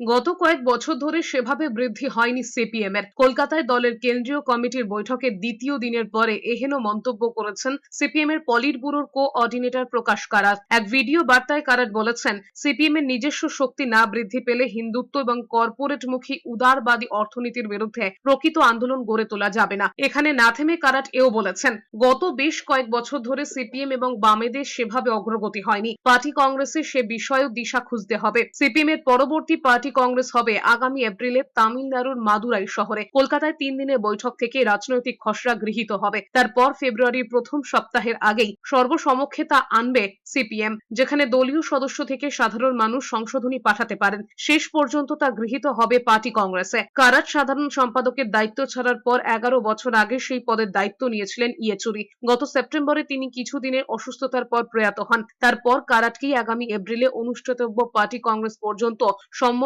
গত কয়েক বছর ধরে সেভাবে বৃদ্ধি হয়নি সিপিএম এর। কলকাতায় দলের কেন্দ্রীয় কমিটির বৈঠকের দ্বিতীয় দিনের পরে এহেন মন্তব্য করেছেন সিপিএম এর পলিট ব্যুরোর কোঅর্ডিনেটর প্রকাশ কারাত। এক ভিডিও বার্তায় কারাট বলেছেন, সিপিএম এর নিজস্ব শক্তি না বৃদ্ধি পেলে হিন্দুত্ব এবং কর্পোরেটমুখী উদারবাদী অর্থনীতির বিরুদ্ধে প্রকৃত আন্দোলন গড়ে তোলা যাবে না। এখানে না থেমে কারাট এও বলেছেন, গত বেশ কয়েক বছর ধরে সিপিএম এবং বামেদের সেভাবে অগ্রগতি হয়নি। পার্টি কংগ্রেসের সে বিষয়েও দিশা খুঁজতে হবে। সিপিএম এর পরবর্তী পার্টি কংগ্রেস হবে আগামী এপ্রিলে তামিলনাড়ুর মাদুরাই শহরে। কলকাতায় তিন দিনের বৈঠক থেকে রাজনৈতিক খসড়া গৃহীত হবে। তারপর ফেব্রুয়ারির প্রথম সপ্তাহের আগেই সর্বসমক্ষে তা আনবে সিপিএম, যেখানে দলীয় সদস্য থেকে সাধারণ মানুষ সংশোধনী পাঠাতে পারেন। শেষ পর্যন্ত তা গৃহীত হবে পার্টি কংগ্রেসে। কারাট সাধারণ সম্পাদকের দায়িত্ব ছাড়ার পর এগারো বছর আগে সেই পদের দায়িত্ব নিয়েছিলেন ইয়েচুরি। গত সেপ্টেম্বরে তিনি কিছুদিনের অসুস্থতার পর প্রয়াত হন। তারপর কারাটকেই আগামী এপ্রিলে অনুষ্ঠিতব্য পার্টি কংগ্রেস পর্যন্ত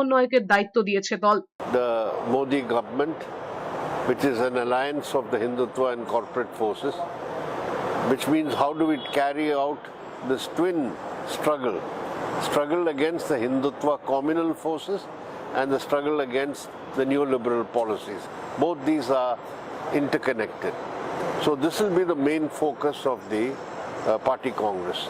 সমন্বয়কের দায়িত্ব দিয়েছে দল the Modi government, which is an alliance of the Hindutva and corporate forces, which means how do we carry out this twin struggle? Struggle against the Hindutva communal forces and the struggle against the neoliberal policies. Both these are interconnected. So this will be the main focus of the uh, party congress.